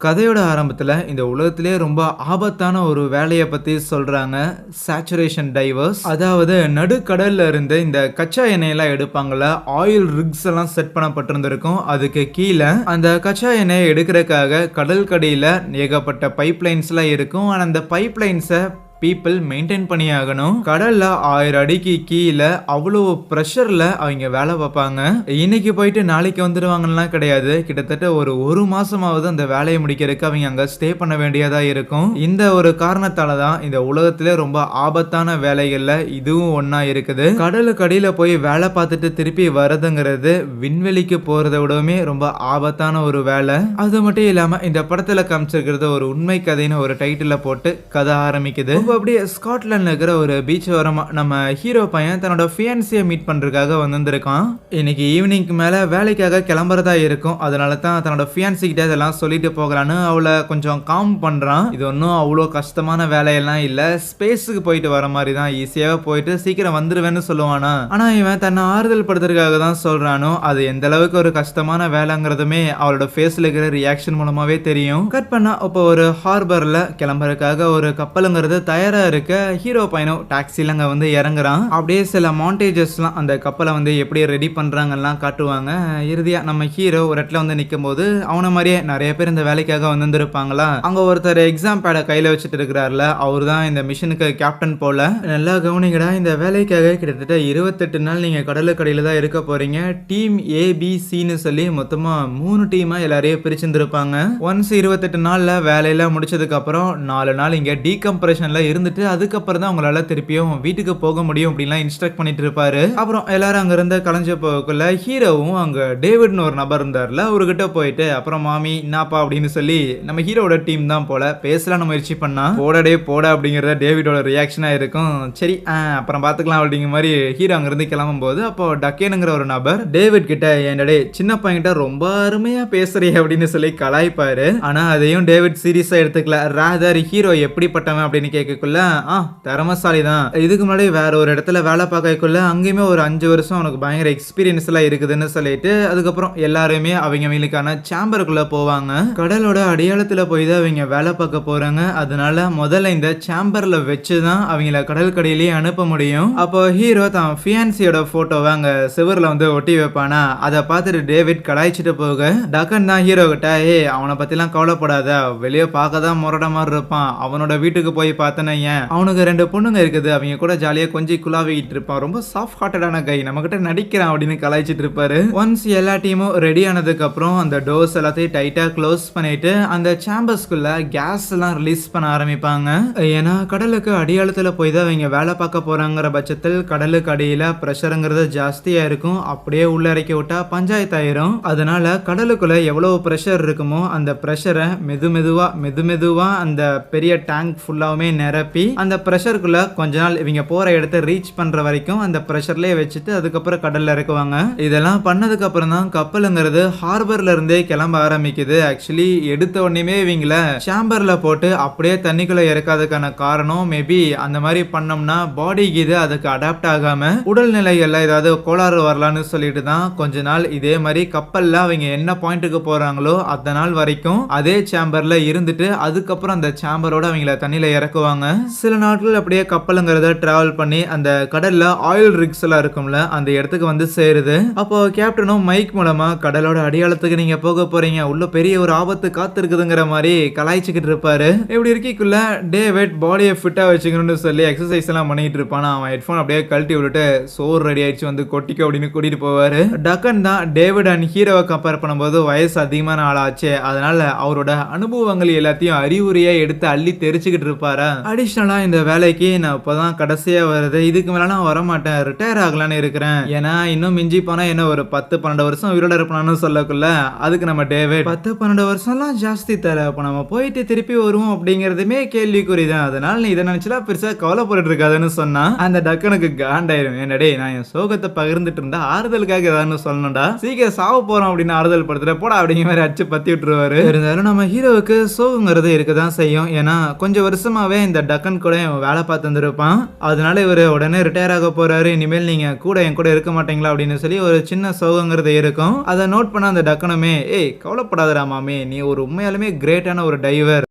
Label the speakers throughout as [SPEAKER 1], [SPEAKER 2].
[SPEAKER 1] கதையோட ஆரம்பத்தில் இந்த உலகத்திலே ரொம்ப ஆபத்தான ஒரு வேலையை பற்றி சொல்கிறாங்க சேச்சுரேஷன் டைவர்ஸ் அதாவது நடுக்கடலில் இருந்து இந்த கச்சா எண்ணெயெல்லாம் எடுப்பாங்கல்ல ஆயில் ரிக்ஸ் எல்லாம் செட் பண்ணப்பட்டிருந்திருக்கும். அதுக்கு கீழே அந்த கச்சா எண்ணெயை எடுக்கிறதுக்காக கடல் கடியில் ஏகப்பட்ட பைப்லைன்ஸ்லாம் இருக்கும். ஆனால் அந்த பைப்லைன்ஸை பீப்புள் மெயின்டைன் பண்ணி ஆகணும் கடல்ல ஆயிரம் அடிக்கு கீழே அவ்வளோ ப்ரெஷர்ல அவங்க வேலை பார்ப்பாங்க. இன்னைக்கு போயிட்டு நாளைக்கு வந்துடுவாங்கலாம் கிடையாது. கிட்டத்தட்ட ஒரு ஒரு மாசமாவது அந்த வேலையை முடிக்கிறதுக்கு அவங்க அங்க ஸ்டே பண்ண வேண்டியதா இருக்கும். இந்த ஒரு காரணத்தால தான் இந்த உலகத்திலே ரொம்ப ஆபத்தான வேலைகள்ல இதுவும் ஒன்றா இருக்குது. கடலுக்கு அடியில போய் வேலை பார்த்துட்டு திருப்பி வரதுங்கிறது விண்வெளிக்கு போறதை விடவுமே ரொம்ப ஆபத்தான ஒரு வேலை. அது மட்டும் இல்லாம இந்த படத்துல காமிச்சிருக்கிறது ஒரு உண்மை கதைன்னு ஒரு டைட்டில் போட்டு கதை ஆரம்பிக்குது. ரொம்ப அப்படியே ஸ்காட்லாண்டில் இருக்கிற ஒரு பீச் ஓரமாக நம்ம ஹீரோ பையன் தன்னோட ஃபியான்சியை மீட் பண்ணுறதுக்காக வந்திருக்கான் இன்னைக்கு ஈவினிங்க்கு மேலே வேலைக்காக கிளம்புறதா இருக்கும். அதனால தான் தன்னோட ஃபியான்சி இதெல்லாம் சொல்லிட்டு போகலான்னு அவளை கொஞ்சம் காம் பண்ணுறான் இது ஒன்றும் அவ்வளோ கஷ்டமான வேலையெல்லாம் இல்லை. ஸ்பேஸுக்கு போயிட்டு வர மாதிரி தான் ஈஸியாக போயிட்டு சீக்கிரம் வந்துடுவேன்னு சொல்லுவானா. ஆனால் இவன் தன்னை ஆறுதல் படுத்துறதுக்காக தான் சொல்கிறானோ அது எந்த அளவுக்கு ஒரு கஷ்டமான வேலைங்கிறதுமே அவளோட ஃபேஸில் இருக்கிற ரியாக்ஷன் மூலமாகவே தெரியும். கட் பண்ணால் இப்போ ஒரு ஹார்பரில் கிளம்புறதுக்காக ஒரு கப்பலுங்கிறது டயராக இருக்க ஹீரோ பையனும் டாக்ஸியில் அங்கே வந்து இறங்குறான். அப்படியே சில மாண்டேஜஸ்லாம் அந்த கப்பலை வந்து எப்படி ரெடி பண்ணுறாங்கலாம் காட்டுவாங்க. இறுதியாக நம்ம ஹீரோ ஒரு இடத்துல வந்து நிற்கும் போது அவனை மாதிரியே நிறைய பேர் இந்த வேலைக்காக வந்திருப்பாங்களா அங்கே ஒருத்தர் எக்ஸாம் பேடை கையில் வச்சுட்டு இருக்கிறாருல அவர் தான் இந்த மிஷனுக்கு கேப்டன் போல. நல்லா கவனிங்கடா இந்த வேலைக்காக கிட்டத்தட்ட இருபத்தெட்டு நாள் நீங்கள் கடலுக்கடையில் தான் இருக்க போகிறீங்க டீம் ஏபிசின்னு சொல்லி மொத்தமாக மூணு டீமாக எல்லாரையும் பிரிச்சுருந்துருப்பாங்க. ஒன்ஸ் இருபத்தெட்டு நாளில் வேலையெல்லாம் முடிச்சதுக்கப்புறம் நாலு நாள் இங்கே டீகம்ப்ரெஷனில் இருந்துட்டு அதுக்கப்புறம் தான் அவங்களால திருப்பியும் வீட்டுக்கு போக முடியும் அப்படின்லாம் இன்ஸ்ட்ரக்ட் பண்ணிட்டு இருப்பாரு. அப்புறம் எல்லாரும் அங்க இருந்து கலைஞ்ச போக்குள்ள ஹீரோவும் அங்க டேவிட்னு ஒரு நபர் இருந்தார்ல அவர்கிட்ட போயிட்டு அப்புறம் மாமி என்னப்பா அப்படின்னு சொல்லி நம்ம ஹீரோட டீம் தான் போல பேசலாம்னு முயற்சி பண்ணா போடடே போட அப்படிங்கிறத டேவிடோட ரியாக்ஷனா இருக்கும். சரி ஆ, அப்புறம் பாத்துக்கலாம் அப்படிங்கிற மாதிரி ஹீரோ அங்கிருந்து கிளம்பும் போது அப்போ டக்கேனுங்கிற ஒரு நபர் டேவிட் கிட்ட என்னடே சின்ன பையன்கிட்ட ரொம்ப அருமையா பேசுறிய அப்படின்னு சொல்லி கலாய்ப்பாரு. ஆனா அதையும் டேவிட் சீரியஸா எடுத்துக்கல. ராதர் ஹீரோ எப்படிப்பட்டவன் அப்படின்னு வைக்கக்குள்ள ஆ திறமசாலி தான் இதுக்கு முன்னாடி வேற ஒரு இடத்துல வேலை பார்க்கக்குள்ள அங்கேயுமே ஒரு அஞ்சு வருஷம் அவனுக்கு பயங்கர எக்ஸ்பீரியன்ஸ் எல்லாம் இருக்குதுன்னு சொல்லிட்டு அதுக்கப்புறம் எல்லாருமே அவங்க அவங்களுக்கான சேம்பருக்குள்ள போவாங்க. கடலோட அடையாளத்துல போய் தான் அவங்க வேலை பார்க்க போறாங்க. அதனால முதல்ல இந்த சேம்பர்ல வச்சுதான் அவங்கள கடல் கடையிலேயே அனுப்ப முடியும். அப்போ ஹீரோ தான் ஃபியான்சியோட போட்டோவை அங்க சிவர்ல வந்து ஒட்டி வைப்பானா? அதை பார்த்துட்டு டேவிட் கலாய்ச்சிட்டு போக டக்கன் தான் ஹீரோ கிட்ட ஏ அவனை பத்திலாம் கவலைப்படாத. வெளியே பார்க்க தான் முரட மாதிரி இருப்பான். அவனோட வீட்டுக்கு போய் பார்த்தேன்னா ஏன் அவனுக்கு ரெண்டு பொண்ணுங்க இருக்குது. அவங்க கூட ஜாலியாக கொஞ்சம் குலாவிக்கிட்டு இருப்பான். ரொம்ப சாஃப்ட் ஹார்ட்டடான கை நம்ம கிட்ட நடிக்கிறான் அப்படின்னு கலாய்ச்சிட்டு இருப்பாரு. ஒன்ஸ் எல்லா டீமும் ரெடி ஆனதுக்கு அப்புறம் அந்த டோர்ஸ் எல்லாத்தையும் டைட்டா க்ளோஸ் பண்ணிட்டு அந்த சேம்பர்ஸ்குள்ள கேஸ் எல்லாம் ரிலீஸ் பண்ண ஆரம்பிப்பாங்க. ஏன்னா கடலுக்கு அடியாளத்துல போய் தான் அவங்க வேலை பார்க்க போறாங்கிற பட்சத்தில் கடலுக்கு அடியில ப்ரெஷருங்கிறது ஜாஸ்தியா இருக்கும். அப்படியே உள்ள இறக்கி விட்டா பஞ்சாயத்து ஆயிரும். அதனால கடலுக்குள்ள எவ்வளவு ப்ரெஷர் இருக்குமோ அந்த ப்ரெஷரை மெது மெதுவா மெது மெதுவா அந்த பெரிய டேங்க் ஃபுல்லாவுமே நிரப்பி அந்த ப்ரெஷருக்குள்ள கொஞ்ச நாள் இவங்க போற இடத்த ரீச் பண்ற வரைக்கும் அந்த ப்ரெஷர்லயே வச்சுட்டு அதுக்கப்புறம் கடல்ல இறக்குவாங்க. இதெல்லாம் பண்ணதுக்கு அப்புறம் தான் கப்பலுங்கிறது ஹார்பர்ல இருந்தே கிளம்ப ஆரம்பிக்குது. ஆக்சுவலி எடுத்த உடனேமே இவங்கள சாம்பர்ல போட்டு அப்படியே தண்ணிக்குள்ள இறக்காததுக்கான காரணம் மேபி அந்த மாதிரி பண்ணோம்னா பாடிக்கு இது அதுக்கு அடாப்ட் ஆகாம உடல்நிலைகள்ல ஏதாவது கோளாறு வரலான்னு சொல்லிட்டு தான் கொஞ்ச நாள் இதே மாதிரி கப்பல்ல அவங்க என்ன பாயிண்ட்டுக்கு போறாங்களோ அந்த நாள் வரைக்கும் அதே சேம்பர்ல இருந்துட்டு அதுக்கப்புறம் அந்த சேம்பரோட அவங்கள தண்ணியில இறக்குவாங்க. சில நாட்கள் அப்படியே கப்பலுங்கிறத டிராவல் பண்ணி அந்த கடல்ல ஆயில் ரிக்ஸ் எல்லாம் இருக்கும்ல அந்த இடத்துக்கு வந்து சேருது. அப்போ கேப்டனும் மைக் மூலமா கடலோட அடையாளத்துக்கு நீங்க போக போறீங்க உள்ள பெரிய ஒரு ஆபத்து காத்திருக்குதுங்கிற மாதிரி கலாய்ச்சிக்கிட்டு இருப்பாரு. இப்படி இருக்கிக்குள்ள டேவிட் பாடியை ஃபிட்டா வச்சுக்கணும்னு சொல்லி எக்ஸசைஸ் எல்லாம் பண்ணிட்டு இருப்பான் அவன் ஹெட்ஃபோன் அப்படியே கழட்டி விட்டுட்டு சோறு ரெடி ஆயிடுச்சு வந்து கொட்டிக்க அப்படின்னு கூட்டிட்டு போவாரு. டக்கன் தான் டேவிட் அண்ட் ஹீரோவை கம்பேர் பண்ணும்போது வயசு அதிகமான ஆளாச்சு அதனால அவரோட அனுபவங்கள் எல்லாத்தையும் அறிவுரையா எடுத்து அள்ளி தெரிச்சுக்கிட்டு இருப்பாரா? அடிஷ்னலாக இந்த வேலைக்கு நான் இப்பதான் கடைசியாக வருது. இதுக்கு மேலாம் நான் வரமாட்டேன். ரிட்டையர் ஆகலான்னு இருக்கிறேன். ஏன்னா இன்னும் மிஞ்சி போனால் என்ன ஒரு பத்து பன்னெண்டு வருஷம் உயிரோட இருப்பானு சொல்லக்குள்ள அதுக்கு நம்ம டேவிட் பத்து பன்னெண்டு வருஷம்லாம் ஜாஸ்தி தர அப்போ நம்ம போயிட்டு திருப்பி வருவோம் அப்படிங்கறதுமே கேள்விக்குறி தான் அதனால நீ இதை நினைச்சுலாம் பெருசாக கவலைப்பட்டு இருக்காதுன்னு சொன்னா அந்த டக்குனுக்கு காண்டாயிரும். என்னடே நான் என் சோகத்தை பகிர்ந்துட்டு இருந்தா ஆறுதலுக்காக ஏதாவது சொல்லணும்டா. சீக்கிரம் சாவ போறோம் அப்படின்னு ஆறுதல் படுத்துற போடா அப்படிங்கிற மாதிரி அடிச்சு பத்தி விட்டுருவாரு. இருந்தாலும் நம்ம ஹீரோவுக்கு சோகங்கிறது இருக்க தான் செய்யும். ஏன்னா கொஞ்சம் வருஷமாவே இந்த டக்கன் கூட இவன் வேலை பார்த்து வந்திருப்பான். அதனால இவர் உடனே ரிட்டையர் ஆக போறாரு. இனிமேல் நீங்க கூட என் கூட இருக்க மாட்டீங்களா அப்படின்னு சொல்லி ஒரு சின்ன சோகங்கிறது இருக்கும். அதை நோட் பண்ண அந்த டக்கனுமே ஏய் கவலைப்படாதடா மாமே. நீ ஒரு உண்மையாலுமே கிரேட்டான ஒரு டைவர்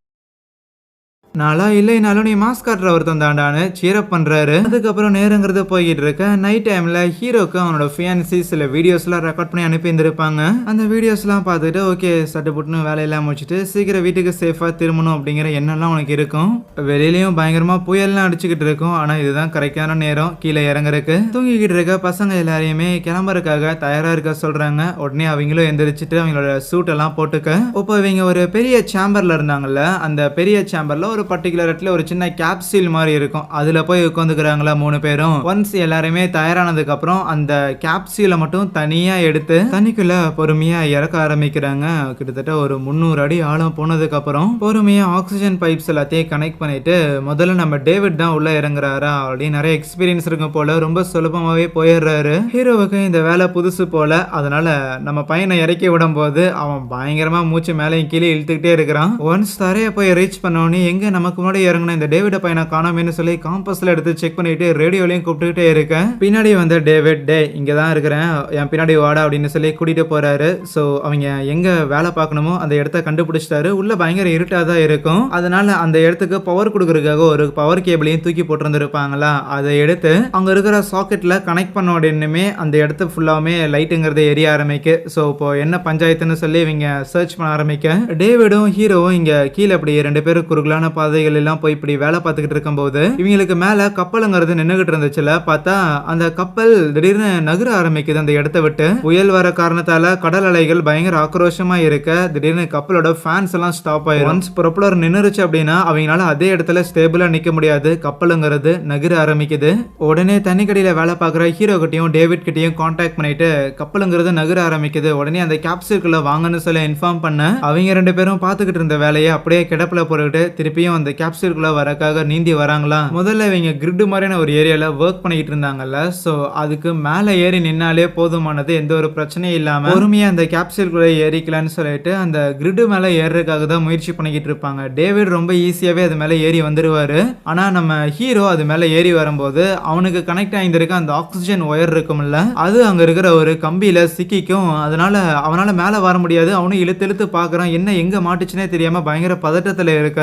[SPEAKER 1] நாளா இல்லைனாலும் நீ மாஸ்க் காட்டுற ஒருத்தன் தாண்டான்னு சீரப் பண்றாரு. அதுக்கப்புறம் நேரங்கிறது போய்கிட்டு இருக்க. நைட் டைம்ல ஹீரோக்கு அவனோட ஃபியான்சி சில வீடியோஸ்லாம் ரெக்கார்ட் பண்ணி அனுப்பி இருந்திருப்பாங்க. அந்த வீடியோஸ்லாம் பார்த்துட்டு ஓகே சட்டு புட்டுன்னு வேலையெல்லாம் முடிச்சுட்டு சீக்கிரம் வீட்டுக்கு சேஃபா திரும்பணும் அப்படிங்கிற எண்ணம்லாம் உனக்கு இருக்கும். வெளியிலயும் பயங்கரமா புயல்லாம் அடிச்சுக்கிட்டு இருக்கும். ஆனா இதுதான் கரெக்டான நேரம். கீழே இறங்குறதுக்கு. தூங்கிக்கிட்டு இருக்க பசங்க எல்லாரையுமே கிளம்புறதுக்காக தயாரா இருக்க சொல்றாங்க. உடனே அவங்களும் எந்திரிச்சிட்டு அவங்களோட சூட் எல்லாம் போட்டுக்க. இப்போ இவங்க ஒரு பெரிய சேம்பர்ல இருந்தாங்கல்ல? அந்த பெரிய சேம்பர்ல ஒரு பர்டிகுலர் இடத்துல ஒரு சின்ன கேப்சூல் மாதிரி இருக்கும். அதுல போய் உட்காந்துக்கிறாங்களா மூணு பேரும். ஒன்ஸ் எல்லாருமே தயாரானதுக்கு அப்புறம் அந்த கேப்சூலை மட்டும் தனியா எடுத்து தண்ணிக்குள்ள பொறுமையா இறக்க ஆரம்பிக்கிறாங்க. கிட்டத்தட்ட ஒரு முந்நூறு அடி ஆழம் போனதுக்கு அப்புறம் பொறுமையா ஆக்சிஜன் பைப்ஸ் எல்லாத்தையும் கனெக்ட் பண்ணிட்டு முதல்ல நம்ம டேவிட் தான் உள்ள இறங்குறாரா அப்படின்னு நிறைய எக்ஸ்பீரியன்ஸ் இருக்கும் போல ரொம்ப சுலபமாவே போயிடுறாரு. ஹீரோவுக்கு இந்த வேலை புதுசு போல. அதனால நம்ம பையனை இறக்கி விடும் போது அவன் பயங்கரமா மூச்சு மேலேயும் கீழே இழுத்துக்கிட்டே இருக்கிறான். ஒன்ஸ் தரைய போய் ரீச் பண்ணோடனே எங்க நமக்கு முன்னாடி இறங்கின இந்த டேவிட பையனை காணாமேன்னு சொல்லி காம்பஸ்ல எடுத்து செக் பண்ணிட்டு ரேடியோலையும் கூப்பிட்டுக்கிட்டே இருக்கேன். பின்னாடி வந்த டேவிட் டே இங்க தான் இருக்கிறேன். என் பின்னாடி வாடா அப்படின்னு சொல்லி கூட்டிட்டு போறாரு. ஸோ அவங்க எங்க வேலை பார்க்கணுமோ அந்த இடத்த கண்டுபிடிச்சிட்டாரு. உள்ள பயங்கர இருட்டா தான் இருக்கும். அதனால அந்த இடத்துக்கு பவர் கொடுக்கறதுக்காக ஒரு பவர் கேபிளையும் தூக்கி போட்டிருந்துருப்பாங்களா? அதை எடுத்து அங்க இருக்கிற சாக்கெட்ல கனெக்ட் பண்ண உடனே அந்த இடத்த ஃபுல்லாவுமே லைட்டுங்கிறது எரிய ஆரம்பிக்கு. ஸோ இப்போ என்ன பஞ்சாயத்துன்னு சொல்லி இவங்க சர்ச் பண்ண ஆரம்பிக்க. டேவிடும் ஹீரோவும் இங்க கீழே அப்படி ரெண்டு பேரும் குறுகலான பாதைகள் எல்லாம் போய் இப்படி வேலை பார்த்துக்கிட்டு இருக்கும்போது இவங்களுக்கு மேலே கப்பலுங்கிறது நின்றுகிட்டு இருந்துச்சுல பார்த்தா அந்த கப்பல் திடீர்னு நகர ஆரம்பிக்குது. அந்த இடத்த விட்டு புயல் வர காரணத்தால கடல் அலைகள் பயங்கர ஆக்ரோஷமா இருக்க திடீர்னு கப்பலோட ஃபேன்ஸ் எல்லாம் ஸ்டாப் ஆயிரும். ஒன்ஸ் ப்ரொப்பலர் நின்றுச்சு அப்படின்னா அவங்களால அதே இடத்துல ஸ்டேபிளா நிக்க முடியாது. கப்பலுங்கிறது நகர ஆரம்பிக்குது. உடனே தண்ணிக்கடியில வேலை பார்க்குற ஹீரோ கிட்டையும் டேவிட் கிட்டையும் காண்டாக்ட் பண்ணிட்டு கப்பலுங்கிறது நகர ஆரம்பிக்குது. உடனே அந்த கேப்சூல்குள்ள வாங்கன்னு சொல்லி இன்ஃபார்ம் பண்ண அவங்க ரெண்டு பேரும் பார்த்துக்கிட்டு இருந்த வேலையை அப்படியே கிடப்பில் போட்டுக்கிட்டு திருப்பியும் அந்த கேப்சூல்குள்ள வரக்காக நீந்தி வராங்களாம் முதல்ல இவங்க கிரிட் மாதிரியான ஒரு ஏரியால ஒர்க் பண்ணிக்கிட்டு இருந்தாங்கல்ல. ஸோ அதுக்கு மேலே ஏறி நின்னாலே போதுமானது எந்த ஒரு பிரச்சனையும் இல்லாமல் பொறுமையாக அந்த கேப்சூலுக்குள்ளே ஏறிக்கலாம்னு சொல்லிட்டு அந்த கிரிட் மேலே ஏறுறதுக்காக தான் முயற்சி பண்ணிக்கிட்டு இருப்பாங்க. டேவிட் ரொம்ப ஈஸியாகவே அது மேலே ஏறி வந்துடுவார் ஆனால் நம்ம ஹீரோ அது மேலே ஏறி வரும்போது அவனுக்கு கனெக்ட் ஆகியிருக்க அந்த ஆக்சிஜன் ஒயர் இருக்கும்ல அது அங்கே இருக்கிற ஒரு கம்பியில் சிக்கிக்கும். அதனால அவனால் மேலே வர முடியாது. அவனும் இழுத்து இழுத்து பார்க்கறான். என்ன எங்கே மாட்டுச்சுனே தெரியாமல் பயங்கர பதட்டத்தில் இருக்க.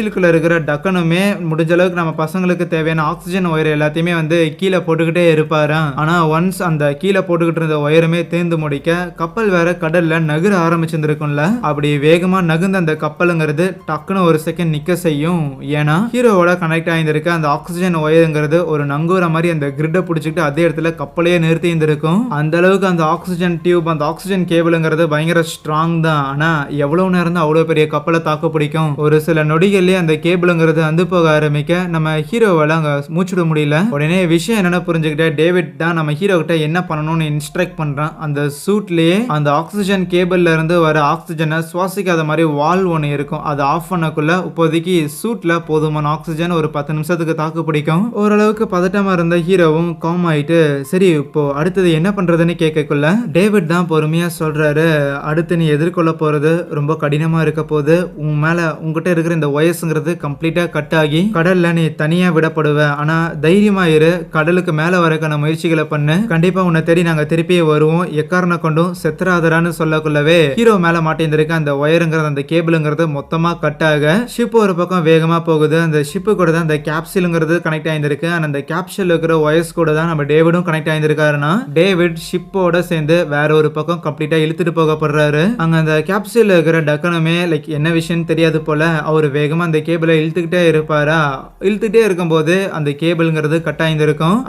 [SPEAKER 1] கேப்சூலுக்குள்ள இருக்கிற டக்கனுமே முடிஞ்ச அளவுக்கு நம்ம பசங்களுக்கு தேவையான ஆக்சிஜன் ஒயர் எல்லாத்தையுமே வந்து கீழே போட்டுக்கிட்டே இருப்பார். ஆனால் ஒன்ஸ் அந்த கீழே போட்டுக்கிட்டு இருந்த ஒயருமே தேர்ந்து முடிக்க கப்பல் வேற கடல்ல நகர ஆரம்பிச்சிருந்துருக்கும்ல? அப்படி வேகமாக நகுந்த அந்த கப்பலுங்கிறது டக்குன்னு ஒரு செகண்ட் நிக்க செய்யும். ஏன்னா ஹீரோவோட கனெக்ட் ஆயிருந்திருக்க அந்த ஆக்சிஜன் ஒயருங்கிறது ஒரு நங்கூர மாதிரி அந்த கிரிட்டை பிடிச்சிக்கிட்டு அதே இடத்துல கப்பலையே நிறுத்தி இருந்திருக்கும் அந்த அளவுக்கு அந்த ஆக்சிஜன் டியூப் அந்த ஆக்சிஜன் கேபிளுங்கிறது பயங்கர ஸ்ட்ராங் தான். ஆனால் எவ்வளோ நேரம் தான் அவ்வளோ பெரிய கப்பலை தாக்கு பிடிக்கும்? ஒரு சில நொடிகள் நொடிகள்லயே அந்த கேபிளுங்கிறது வந்து போக ஆரம்பிக்க நம்ம ஹீரோவால் அங்கே மூச்சுட முடியல. உடனே விஷயம் என்னென்ன புரிஞ்சுக்கிட்ட டேவிட் தான் நம்ம ஹீரோ கிட்ட என்ன பண்ணணும்னு இன்ஸ்ட்ரக்ட் பண்ணுறான் அந்த சூட்லேயே அந்த ஆக்சிஜன் கேபிள்ல இருந்து வர ஆக்சிஜனை சுவாசிக்காத மாதிரி வால் ஒன்று இருக்கும். அதை ஆஃப் பண்ணக்குள்ள இப்போதைக்கு சூட்ல போதுமான ஆக்சிஜன் ஒரு பத்து நிமிஷத்துக்கு தாக்கு பிடிக்கும். ஓரளவுக்கு பதட்டமாக இருந்த ஹீரோவும் காம் ஆயிட்டு சரி இப்போ அடுத்தது என்ன பண்ணுறதுன்னு கேட்கக்குள்ள டேவிட் தான் பொறுமையாக சொல்றாரு அடுத்து நீ எதிர்கொள்ள போறது ரொம்ப கடினமாக இருக்க போது உன் மேலே உங்ககிட்ட இருக்கிற இந்த வயசுங்கிறது கம்ப்ளீட்டாக கட் ஆகி கடல்ல நீ தனியாக விடப்படுவ. ஆனால் தைரியமாக இரு. கடலுக்கு மேலே வரக்கான முயற்சிகளை பண்ணு. கண்டிப்பாக உன்னை தேடி நாங்கள் திருப்பியே வருவோம். எக்காரண கொண்டும் செத்தராதரான்னு சொல்லக்குள்ளவே ஹீரோ மேலே மாட்டேந்திருக்க அந்த ஒயருங்கிறது அந்த கேபிளுங்கிறது மொத்தமாக கட் ஆக. ஷிப் ஒரு பக்கம் வேகமாக போகுது. அந்த ஷிப்பு கூட தான் அந்த கேப்சிலுங்கிறது கனெக்ட் ஆயிருந்திருக்கு. and அந்த கேப்சூல் இருக்கிற ஒயர்ஸ் கூட தான் நம்ம டேவிடும் கனெக்ட் ஆயிருந்திருக்காருன்னா டேவிட் ஷிப்போட சேர்ந்து வேற ஒரு பக்கம் கம்ப்ளீட்டாக இழுத்துட்டு போகப்படுறாரு. அங்கே அந்த கேப்சூல் இருக்கிற டக்கனுமே லைக் என்ன விஷயம் தெரியாது போல அவர் வேகமாக அந்த கேபிளை இழுத்துக்கிட்டே இருப்பாரா? இழுத்துட்டே இருக்கும்போது அந்த கேபிள்ங்கிறது கட்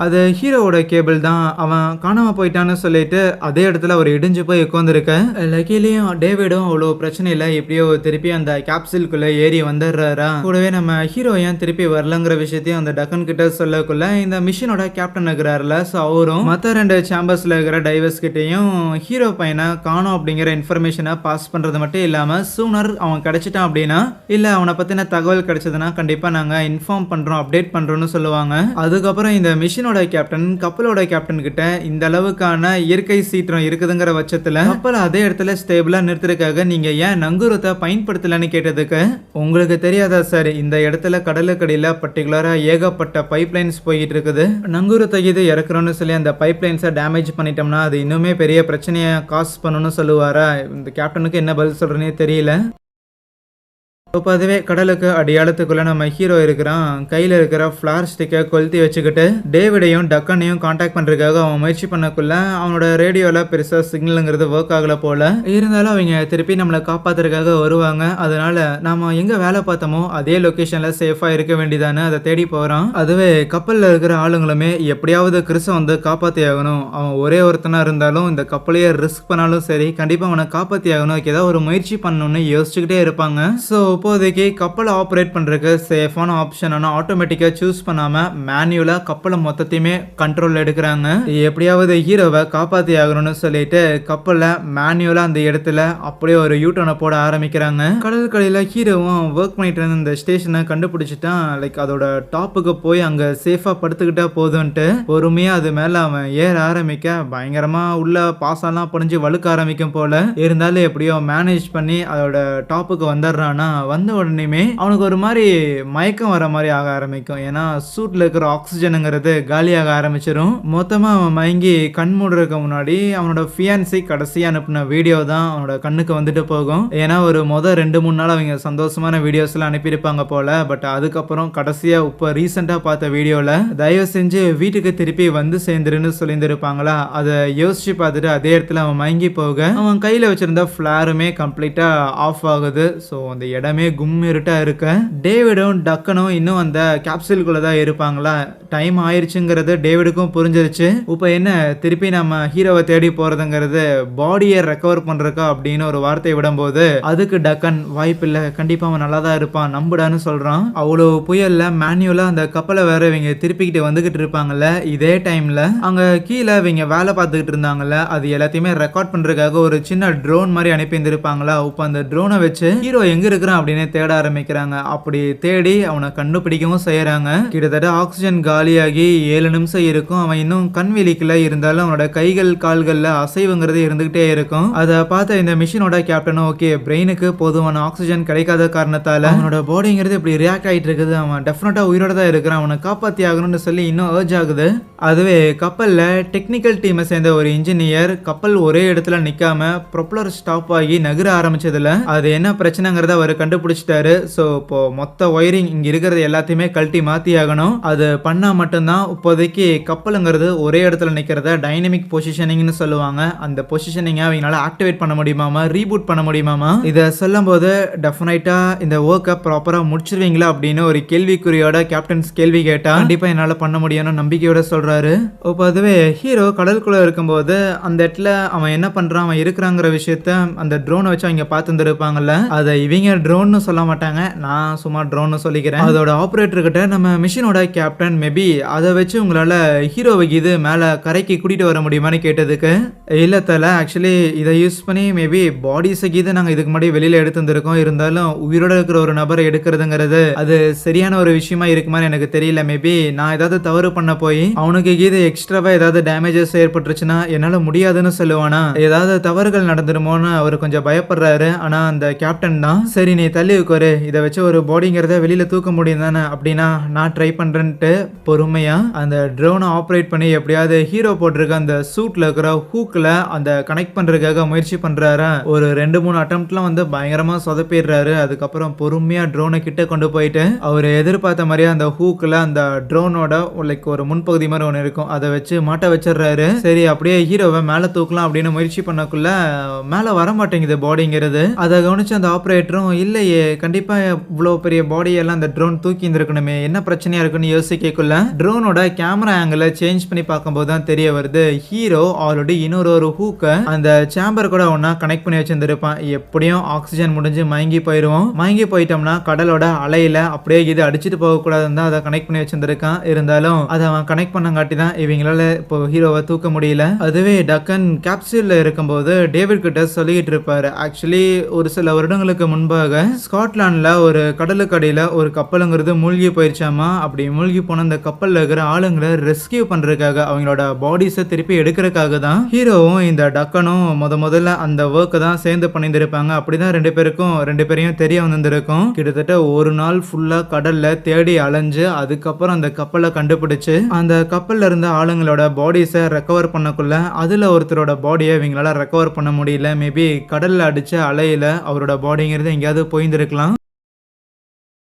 [SPEAKER 1] அது ஹீரோவோட கேபிள் தான். அவன் காணாம போயிட்டான்னு சொல்லிட்டு அதே இடத்துல அவர் இடிஞ்சு போய் உட்காந்துருக்க லக்கிலையும் டேவிடும் அவ்வளோ பிரச்சனை இல்லை எப்படியோ திருப்பி அந்த கேப்சூலுக்குள்ள ஏறி வந்துடுறாரா? கூடவே நம்ம ஹீரோ ஏன் திருப்பி வரலங்கிற விஷயத்தையும் அந்த டக்கன் கிட்ட சொல்லக்குள்ள இந்த மிஷினோட கேப்டன் இருக்கிறாருல ஸோ அவரும் மற்ற ரெண்டு சாம்பர்ஸ்ல இருக்கிற டைவர்ஸ் கிட்டையும் ஹீரோ பையனை காணோம் அப்படிங்கிற இன்ஃபர்மேஷனை பாஸ் பண்றது மட்டும் இல்லாம சூனர் அவன் கிடைச்சிட்டான் அப்படின்னா இல்ல அவனை பத்தின தகவல் கிடைச்சதுன்னா கண்டிப்பாக நாங்கள் இன்ஃபார்ம் பண்ணுறோம் அப்டேட் பண்ணுறோன்னு சொல்லுவாங்க. அதுக்கப்புறம் இந்த மிஷினோட கேப்டன் கப்பலோட கேப்டன் கிட்ட இந்த அளவுக்கான இயற்கை சீற்றம் இருக்குதுங்கிற பட்சத்தில் கப்பல் அதே இடத்துல ஸ்டேபிளாக நிறுத்துறதுக்காக நீங்கள் ஏன் நங்கூரத்தை பயன்படுத்தலன்னு கேட்டதுக்கு உங்களுக்கு தெரியாதா சார் இந்த இடத்துல கடலுக்கடியில் பர்டிகுலராக ஏகப்பட்ட பைப்லைன்ஸ் போய்கிட்டு போயிட்டு இருக்குது. நங்கூரத்தை இது இறக்குறோன்னு சொல்லி அந்த பைப்லைன்ஸை டேமேஜ் பண்ணிட்டோம்னா அது இன்னுமே பெரிய பிரச்சனையை காசு பண்ணணும்னு சொல்லுவாரா? இந்த கேப்டனுக்கு என்ன பதில் சொல்கிறேன்னே தெரியல. இப்போ அதுவே கடலுக்கு அடையாளத்துக்குள்ளே நம்ம ஹீரோ இருக்கிறான். கையில் இருக்கிற ஃப்ளார் ஸ்டிக்கை கொளுத்தி வச்சுக்கிட்டு டேவிடையும் டக்கனையும் காண்டாக்ட் பண்ணுறதுக்காக அவன் முயற்சி பண்ணக்குள்ள அவனோட ரேடியோவில் பெருசாக சிக்னலுங்கிறது ஒர்க் ஆகலை போல். இருந்தாலும் அவங்க திருப்பி நம்மளை காப்பாத்துறதுக்காக வருவாங்க. அதனால நாம் எங்கே வேலை பார்த்தோமோ அதே லொக்கேஷனில் சேஃபாக இருக்க வேண்டியதானே அதை தேடி போகிறான் அதுவே கப்பலில் இருக்கிற ஆளுங்களுமே எப்படியாவது கிறிஸை வந்து காப்பாற்றி ஆகணும். அவன் ஒரே ஒருத்தனாக இருந்தாலும் இந்த கப்பலையே ரிஸ்க் பண்ணாலும் சரி கண்டிப்பாக அவனை காப்பாற்றி ஆகணும். ஏதாவது ஒரு முயற்சி பண்ணணும்னு யோசிச்சுக்கிட்டே இருப்பாங்க. ஸோ இப்போதைக்கு கப்பலை ஆப்ரேட் பண்ணுறதுக்கு சேஃபான ஆப்ஷனான ஆட்டோமேட்டிக்காக சூஸ் பண்ணாமல் மேனுவலாக கப்பலை மொத்தத்தையுமே கண்ட்ரோல் எடுக்கிறாங்க. எப்படியாவது ஹீரோவை காப்பாற்றி ஆகணும்னு சொல்லிட்டு கப்பலில் மேனுவலாக அந்த இடத்துல அப்படியே ஒரு யூட்டனை போட ஆரம்பிக்கிறாங்க. கடல் கடையில் ஹீரோவும் ஒர்க் பண்ணிட்டு இருந்த இந்த ஸ்டேஷனை கண்டுபிடிச்சிட்டான். லைக் அதோட டாப்புக்கு போய் அங்கே சேஃபாக படுத்துக்கிட்டா போதும்ன்ட்டு பொறுமையாக அது மேலே அவன் ஏற ஆரம்பிக்க பயங்கரமாக உள்ள பாசம்லாம் படிஞ்சு வழுக்க ஆரம்பிக்கும் போல. இருந்தாலும் எப்படியோ மேனேஜ் பண்ணி அதோட டாப்புக்கு வந்துடுறான்னா வந்த உடனேமே அவனுக்கு ஒரு மாதிரி மயக்கம் வர மாதிரி ஆக ஆரம்பிக்கும். ஏன்னா சூட்ல இருக்கிற ஆக்சிஜனுங்கிறது காலியாக ஆரம்பிச்சிடும் மொத்தமா அவன் மயங்கி கண் மூடுறதுக்கு முன்னாடி அவனோட ஃபியான்சி கடைசி அனுப்பின வீடியோ தான் அவனோட கண்ணுக்கு வந்துட்டு போகும். ஏன்னா ஒரு மொதல் ரெண்டு மூணு நாள் அவங்க சந்தோஷமான வீடியோஸ் எல்லாம் அனுப்பியிருப்பாங்க போல. பட் அதுக்கப்புறம் கடைசியா இப்போ ரீசெண்டா பார்த்த வீடியோல தயவு செஞ்சு வீட்டுக்கு திருப்பி வந்து சேர்ந்துருன்னு சொல்லியிருந்திருப்பாங்களா? அதை யோசிச்சு பார்த்துட்டு அதே இடத்துல அவன் மயங்கி போக அவன் கையில வச்சிருந்த ஃபிளாருமே கம்ப்ளீட்டா ஆஃப் ஆகுது. ஸோ அந்த இடமே கும் இருட்டா இருக்க. டேவிடும் டக்கனும் இன்னும் அந்த கேப்சூலுக்குள்ள தான் இருப்பாங்களா? டைம் ஆயிருச்சுங்கிறது டேவிடுக்கும் புரிஞ்சிருச்சு. இப்போ என்ன திருப்பி நம்ம ஹீரோவை தேடி போறதுங்கிறது பாடியை ரெக்கவர் பண்ணுறக்கா அப்படின்னு ஒரு வார்த்தையை விடும்போது அதுக்கு டக்கன் வாய்ப்பில்லை கண்டிப்பாக அவன் நல்லா தான் இருப்பான். நம்புடான்னு சொல்றான். அவ்வளோ புயலில் மேன்யூலாக அந்த கப்பலை வேற இவங்க திருப்பிக்கிட்டு வந்துக்கிட்டு இருப்பாங்கல்ல இதே டைம்ல அங்க கீழே இவங்க வேலை பார்த்துக்கிட்டு இருந்தாங்கல்ல அது எல்லாத்தையுமே ரெக்கார்ட் பண்றதுக்காக ஒரு சின்ன ட்ரோன் மாதிரி அனுப்பி இருந்திருப்பாங்களா? இப்போ அந்த ட்ரோனை வச்சு ஹீரோ எங்க இருக்கிறான் அப்படின்னு தேட ஆரம்பிக்கிறாங்க. அப்படி தேடி அவனை கண்டுபிடிக்கவும் செய்யறாங்க. கிட்டத்தட்ட ஆக்சிஜன் காலியாகி ஏழு நிமிஷம் இருக்கும். அவன் இன்னும் கண் விழிக்கல இருந்தாலும் அவனோட கைகள் கால்கள்ல அசைவுங்கிறது இருந்துகிட்டே இருக்கும். அதை பார்த்த இந்த மிஷினோட கேப்டனும் ஓகே பிரெயினுக்கு போதுமான ஆக்சிஜன் கிடைக்காத காரணத்தால அவனோட பாடிங்கிறது இப்படி ரியாக்ட் ஆயிட்டு இருக்குது. அவன் டெஃபினட்டா உயிரோட தான் இருக்கிறான். அவனை காப்பாத்தி ஆகணும்னு சொல்லி இன்னும் ஏர்ஜ் ஆகுது. அதுவே கப்பல்ல டெக்னிக்கல் டீமை சேர்ந்த ஒரு இன்ஜினியர் கப்பல் ஒரே இடத்துல நிக்காம ப்ரொப்பலர் ஸ்டாப் ஆகி நகர ஆரம்பிச்சதுல அது என்ன பிரச்சனைங்கிறத அவர் கண்டுபிடிச்சிட்டாரு. ஸோ இப்போ மொத்த ஒயரிங் இங்கே இருக்கிறது எல்லாத்தையுமே கழட்டி மாற்றி ஆகணும். அது பண்ணால் மட்டும்தான் இப்போதைக்கு கப்பலுங்கிறது ஒரே இடத்துல நிற்கிறத டைனமிக் பொசிஷனிங்னு சொல்லுவாங்க. அந்த பொசிஷனிங்கை அவங்களால ஆக்டிவேட் பண்ண முடியுமாமா? ரீபூட் பண்ண முடியுமாமா? இதை சொல்லும்போது டெஃபினைட்டாக இந்த ஒர்க்கை ப்ராப்பராக முடிச்சிருவீங்களா அப்படின்னு ஒரு கேள்விக்குறியோட கேப்டன்ஸ் கேள்வி கேட்டால் கண்டிப்பாக என்னால் பண்ண முடியும்னு நம்பிக்கையோட சொல்கிறாரு இப்போ அதுவே ஹீரோ கடலுக்குள்ள இருக்கும்போது அந்த இடத்துல அவன் என்ன பண்ணுறான் அவன் இருக்கிறாங்கிற விஷயத்த அந்த ட்ரோனை வச்சு அவங்க பார்த்துருந்துருப்பாங்கல்ல? அதை இவங்க ட்ரோன் ட்ரோன்னு சொல்ல மாட்டாங்க. நான் சும்மா ட்ரோன்னு சொல்லிக்கிறேன். அதோட ஆப்ரேட்டர் கிட்ட நம்ம மிஷினோட கேப்டன் மேபி அதை வச்சு உங்களால் ஹீரோவை இது மேலே கரைக்கு கூட்டிகிட்டு வர முடியுமான்னு கேட்டதுக்கு இல்லை தல ஆக்சுவலி இதை யூஸ் பண்ணி மேபி பாடிஸை கீது நாங்கள் இதுக்கு முன்னாடி வெளியில் எடுத்து இருந்தாலும் உயிரோட இருக்கிற ஒரு நபரை எடுக்கிறதுங்கிறது அது சரியான ஒரு விஷயமா இருக்குமான்னு எனக்கு தெரியல. மேபி நான் ஏதாவது தவறு பண்ண போய் அவனுக்கு கீது எக்ஸ்ட்ராவா ஏதாவது டேமேஜஸ் ஏற்பட்டுருச்சுன்னா என்னால் முடியாதுன்னு சொல்லுவானா? ஏதாவது தவறுகள் நடந்துருமோன்னு அவர் கொஞ்சம் பயப்படுறாரு. ஆனால் அந்த கேப்டன் தான் சரி நீ தள்ளி வைக்கோரு இதை வச்சு ஒரு பாடிங்கிறத வெளியில் தூக்க முடியும் தானே? அப்படின்னா நான் ட்ரை பண்ணுறேன்ட்டு பொறுமையாக அந்த ட்ரோனை ஆப்ரேட் பண்ணி எப்படியாவது ஹீரோ போட்டிருக்க அந்த சூட்டில் இருக்கிற ஹூக்கில் அந்த கனெக்ட் பண்ணுறதுக்காக முயற்சி பண்ணுறாரு ஒரு ரெண்டு மூணு அட்டம்ப்ட்லாம் வந்து பயங்கரமாக சொதப்பிடுறாரு. அதுக்கப்புறம் பொறுமையாக ட்ரோனை கிட்ட கொண்டு போயிட்டு அவர் எதிர்பார்த்த மாதிரியே அந்த ஹூக்கில் அந்த ட்ரோனோட லைக் ஒரு முன்பகுதி மாதிரி ஒன்று இருக்கும். அதை வச்சு மாட்ட வச்சிடுறாரு. சரி அப்படியே ஹீரோவை மேலே தூக்கலாம் அப்படின்னு முயற்சி பண்ணக்குள்ள மேலே வர மாட்டேங்குது பாடிங்கிறது அதை கவனிச்சு அந்த ஆப்ரேட்டரும் இல்லை இல்லையே கண்டிப்பாக இவ்வளோ பெரிய பாடியெல்லாம் அந்த ட்ரோன் தூக்கி இருந்திருக்கணுமே. என்ன பிரச்சனையாக இருக்குன்னு யோசிக்கக்குள்ள ட்ரோனோட கேமரா ஆங்கிளை சேஞ்ச் பண்ணி பார்க்கும்போது தான் தெரிய வருது ஹீரோ ஆல்ரெடி இன்னொரு ஒரு ஹூக்கை அந்த சேம்பர் கூட ஒன்றா கனெக்ட் பண்ணி வச்சிருந்திருப்பான். எப்படியும் ஆக்சிஜன் முடிஞ்சு மயங்கி போயிடுவோம் மயங்கி போயிட்டோம்னா கடலோட அலையில அப்படியே இது அடிச்சுட்டு போகக்கூடாதுன்னு தான் அதை கனெக்ட் பண்ணி வச்சிருந்திருக்கான். இருந்தாலும் அதை அவன் கனெக்ட் பண்ணங்காட்டி தான் இவங்களால இப்போ ஹீரோவை தூக்க முடியல. அதுவே டக்கன் கேப்சூல்ல இருக்கும்போது டேவிட் கிட்ட சொல்லிக்கிட்டு இருப்பாரு. ஆக்சுவலி ஒரு சில வருடங்களுக்கு முன்பாக ஸ்காட்லாண்டில் ஒரு கடலுக்கடையில் ஒரு கப்பலுங்கிறது மூழ்கி போயிடுச்சாமா அப்படி மூழ்கி போன அந்த கப்பலில் இருக்கிற ஆளுங்களை ரெஸ்கியூ பண்ணுறதுக்காக அவங்களோட பாடிஸை திருப்பி எடுக்கிறதுக்காக தான் ஹீரோவும் இந்த டக்கனும் முத முதல்ல அந்த ஒர்க்கை தான் சேர்ந்து பண்ணியிருந்திருப்பாங்க. அப்படிதான் ரெண்டு பேருக்கும் ரெண்டு பேரையும் தெரிய வந்திருக்கும் கிட்டத்தட்ட ஒரு நாள் ஃபுல்லாக கடலில் தேடி அலைஞ்சு அதுக்கப்புறம் அந்த கப்பலை கண்டுபிடிச்சு அந்த கப்பல்ல இருந்த ஆளுங்களோட பாடிஸை ரெக்கவர் பண்ணக்குள்ள அதில் ஒருத்தரோட பாடியை இவங்களால ரெக்கவர் பண்ண முடியல. மேபி கடலில் அடித்த அலையில் அவரோட பாடிங்கிறது எங்கேயாவது போயிருந்திருக்கலாம்.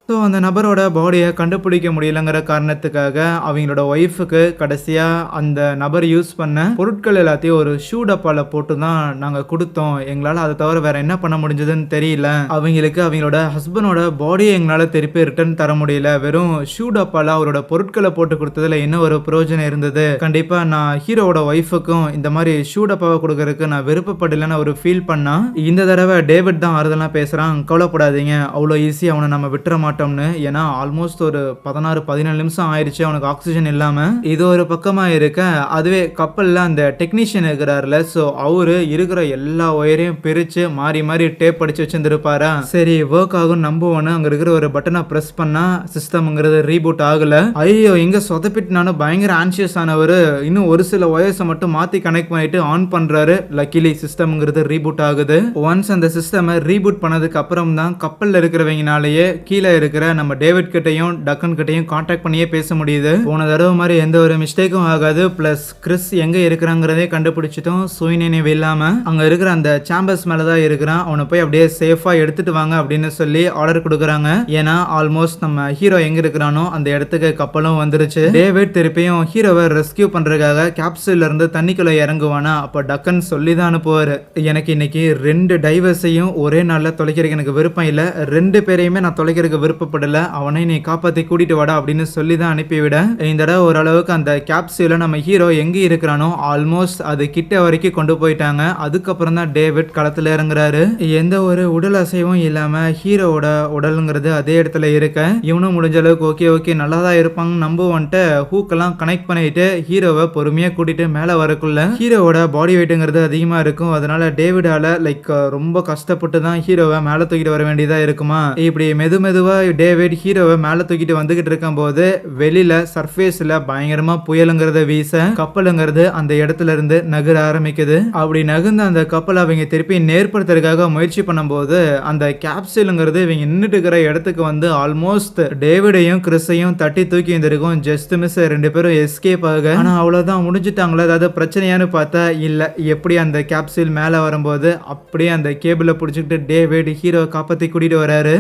[SPEAKER 1] ஸோ அந்த நபரோட பாடியை கண்டுபிடிக்க முடியலங்கிற காரணத்துக்காக அவங்களோட ஒய்ஃபுக்கு கடைசியாக அந்த நபர் யூஸ் பண்ண பொருட்கள் எல்லாத்தையும் ஒரு ஷூ டப்பால போட்டு தான் நாங்கள் கொடுத்தோம். எங்களால் அதை தவிர வேற என்ன பண்ண முடிஞ்சதுன்னு தெரியல. அவங்களுக்கு அவங்களோட ஹஸ்பண்டோட பாடியை எங்களால் திருப்பி ரிட்டர்ன் தர முடியல. வெறும் ஷூ டப்பால அவரோட பொருட்களை போட்டு கொடுத்ததுல என்ன ஒரு பிரயோஜனம் இருந்தது. கண்டிப்பாக நான் ஹீரோவோட ஒய்ஃபுக்கும் இந்த மாதிரி ஷூ டப்பாவை கொடுக்கறதுக்கு நான் விருப்பப்படலைன்னு ஒரு ஃபீல் பண்ணா இந்த தடவை டேவிட் தான் ஆறுதலாம் பேசுகிறான் கவலைப்படாதீங்க. அவ்வளோ ஈஸி அவனை நம்ம விட்டுற மாட்டோம்னு. ஏன்னா ஆல்மோஸ்ட் ஒரு பதினாறு பதினேழு நிமிஷம் ஆயிடுச்சு அவனுக்கு ஆக்சிஜன் இல்லாமல் இது ஒரு பக்கமாக இருக்க. அதுவே கப்பலில் அந்த டெக்னீஷியன் இருக்கிறாருல ஸோ அவரு இருக்கிற எல்லா ஒயரையும் பிரித்து மாறி மாறி டேப் அடிச்சு வச்சுருந்துருப்பாரா? சரி ஒர்க் ஆகும் நம்புவோன்னு அங்கே இருக்கிற ஒரு பட்டனை ப்ரெஸ் பண்ணால் சிஸ்டம்ங்கிறது ரீபூட் ஆகலை. ஐயோ எங்கே சொதப்பிட்டுனாலும் பயங்கர ஆன்சியஸ் ஆனவர். இன்னும் ஒரு சில ஒயர்ஸை மட்டும் மாற்றி கனெக்ட் பண்ணிட்டு ஆன் பண்ணுறாரு லக்கிலி சிஸ்டம்ங்கிறது ரீபூட் ஆகுது. ஒன்ஸ் அந்த சிஸ்டமை ரீபூட் பண்ணதுக்கு அப்புறம் தான் கப்பலில் இருக்கிறவங்கனாலேயே கீழே இருக்கிற நம்ம டேவிட் கிட்டையும் டக்கன் கிட்டையும் காண்டாக்ட் பண்ணியே பேச முடியுது. போன தடவை மாதிரி எந்த ஒரு மிஸ்டேக்கும் ஆகாது. ப்ளஸ் கிறிஸ் எங்கே இருக்கிறாங்கிறதே கண்டுபிடிச்சிட்டோம். சுயநினைவு இல்லாமல் அங்கே இருக்கிற அந்த சாம்பர்ஸ் மேலே தான் இருக்கிறான். அவனை போய் அப்படியே சேஃபா எடுத்துட்டு வாங்க அப்படின்னு சொல்லி ஆர்டர் கொடுக்குறாங்க. ஏன்னா ஆல்மோஸ்ட் நம்ம ஹீரோ எங்கே இருக்கிறானோ அந்த இடத்துக்கு கப்பலும் வந்துருச்சு. டேவிட் திருப்பியும் ஹீரோவை ரெஸ்கியூ பண்ணுறதுக்காக கேப்சூல்ல இருந்து தண்ணிக்குள்ள இறங்குவானா? அப்போ டக்கன் சொல்லி தான் அனுப்புவார். எனக்கு இன்னைக்கு ரெண்டு டைவர்ஸையும் ஒரே நாளில் தொலைக்கிறதுக்கு எனக்கு விருப்பம் இல்லை. ரெண்டு பேரையுமே நான் தொலைக்கிறதுக்கு விருப்பப்படலை. அவனை நீ காப்பாற்றி கூட்டிகிட்டு வாடா அப்படின்னு சொல்லி தான் அனுப்பிவிட இந்த தடவை ஓரளவுக்கு அந்த கேப்சூல நம்ம ஹீரோ எங்கே இருக்கிறானோ ஆல்மோஸ்ட் அது கிட்ட வரைக்கும் கொண்டு போயிட்டாங்க. அதுக்கப்புறம் தான் டேவிட் களத்தில் இறங்குறாரு. எந்த ஒரு உடல் அசைவும் இல்லாமல் ஹீரோவோட உடலுங்கிறது அதே இடத்துல இருக்க. இவனும் முடிஞ்ச அளவுக்கு ஓகே ஓகே நல்லா தான் இருப்பாங்க நம்புவன்ட்டு ஹூக்கெல்லாம் கனெக்ட் பண்ணிட்டு ஹீரோவை பொறுமையாக கூட்டிட்டு மேலே வரக்குள்ள ஹீரோவோட பாடி வெயிட்டுங்கிறது அதிகமாக இருக்கும். அதனால டேவிடால லைக் ரொம்ப கஷ்டப்பட்டு தான் ஹீரோவை மேலே தூக்கிட்டு வர வேண்டியதாக இருக்குமா? இப்படி மெது மெதுவாக டேவிட் ஹீரோவை மேலே தூக்கிட்டு வந்துகிட்டு இருக்கும்போது வெளியில சர்ஃபேஸில் பயங்கரமாக புயலுங்கிறத வீச கப்பலுங்கிறது அந்த இடத்துல இருந்து நகர ஆரம்பிக்குது. அப்படி நகர்ந்த அந்த கப்பலை அவங்க திருப்பி நேர்படுத்துறதுக்காக முயற்சி பண்ணும்போது அந்த கேப்சூலுங்கிறது இவங்க நின்றுட்டு இருக்கிற இடத்துக்கு வந்து ஆல்மோஸ்ட் டேவிடையும் கிறிஸையும் தட்டி தூக்கி வந்திருக்கும். ஜஸ்ட் மிஸ் ரெண்டு பேரும் எஸ்கேப் ஆக ஆனா அவ்வளவுதான் முடிஞ்சுட்டாங்களா? அதாவது பிரச்சனையான்னு பார்த்தா இல்ல எப்படி அந்த கேப்சூல் மேல வரும்போது அப்படியே அந்த கேபிளை பிடிச்சிக்கிட்டு டேவிட் ஹீரோ காப்பாத்தி கூட்டிட்டு வராரு.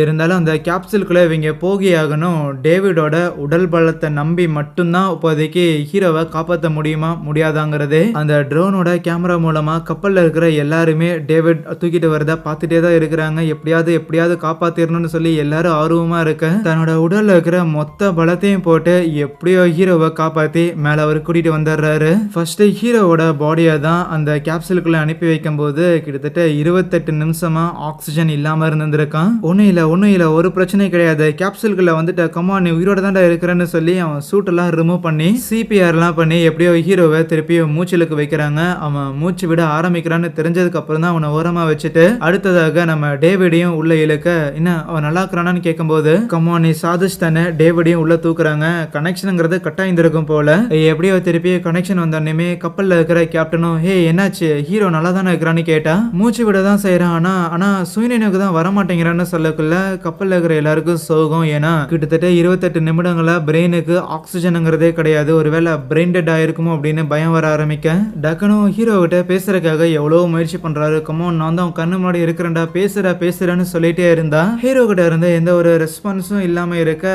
[SPEAKER 1] இருந்தாலும் அந்த கேப்சூலுக்குள்ள இவங்க போகியாகணும். டேவிடோட உடல் பலத்தை நம்பி மட்டும்தான் இப்போதைக்கு ஹீரோவை காப்பாற்ற முடியுமா முடியாதாங்கிறதே. அந்த ட்ரோனோட கேமரா மூலமா கப்பல்ல இருக்கிற எல்லாருமே டேவிட் தூக்கிட்டு வரத பார்த்துட்டே தான் இருக்கிறாங்க. எப்படியாவது எப்படியாவது காப்பாத்திரணும்னு சொல்லி எல்லாரும் ஆர்வமா இருக்க தன்னோட உடல்ல இருக்கிற மொத்த பலத்தையும் போட்டு எப்படியோ ஹீரோவை காப்பாத்தி மேல அவர் கூட்டிட்டு வந்துடுறாரு. ஃபர்ஸ்ட் ஹீரோவோட பாடியை தான் அந்த கேப்சூலுக்குள்ள அனுப்பி வைக்கும்போது கிட்டத்தட்ட இருபத்தெட்டு நிமிஷமா ஆக்சிஜன் இல்லாம இருந்திருக்கான். ஒன்றும் இல்லை ஒன்றும் இல்லை ஒரு பிரச்சனை கிடையாது. கேப்சூலுக்குள்ள வந்துட்டு கம்மா நீ உயிரோட தான்டா இருக்கிறேன்னு சொல்லி அவன் சூட்டெல்லாம் ரிமூவ் பண்ணி சிபிஆர்லாம் பண்ணி எப்படியோ ஹீரோவை திருப்பி மூச்சிலுக்கு வைக்கிறாங்க. அவன் மூச்சு விட ஆரம்பிக்கிறான்னு தெரிஞ்சதுக்கு அப்புறம் தான் அவனை ஓரமாக வச்சுட்டு அடுத்ததாக நம்ம டேவிடையும் உள்ள இழுக்க என்ன அவன் நல்லா இருக்கிறானான்னு கேட்கும்போது கம்மா நீ சாதிச்சு தானே டேவிடையும் உள்ள தூக்குறாங்க. கனெக்ஷனுங்கிறது கட்டாயிருந்திருக்கும் போல. எப்படியோ திருப்பி கனெக்ஷன் வந்தோடனே கப்பலில் இருக்கிற கேப்டனும் ஹே என்னாச்சு? ஹீரோ நல்லா தானே இருக்கிறான்னு கேட்டா மூச்சு விட தான் செய்கிறான் ஆனால் ஆனால் சுயநினைவுக்கு தான் வரமாட்டேங்கிறான்னு சொல்லக்குள்ள கப்பலில் இருக்கிற எல்லாருக்கும் சோகம். ஏன்னா கிட்டத்தட்ட இருபத்தெட்டு நிமிடங்களா பிரெயினுக்கு ஆக்சிஜனுங்கிறதே கிடையாது. ஒருவேளை பிரெயின் டெட் ஆயிருக்குமோ அப்படின்னு பயம் வர ஆரம்பிக்க டக்குனு ஹீரோ கிட்ட பேசுறதுக்காக எவ்வளவு முயற்சி பண்றாரு. கமோ நான் தான் கண்ணு முன்னாடி இருக்கிறேன்டா. பேசுற பேசுறேன்னு சொல்லிட்டே இருந்தா ஹீரோ கிட்ட இருந்து எந்த ஒரு ரெஸ்பான்ஸும் இல்லாம இருக்க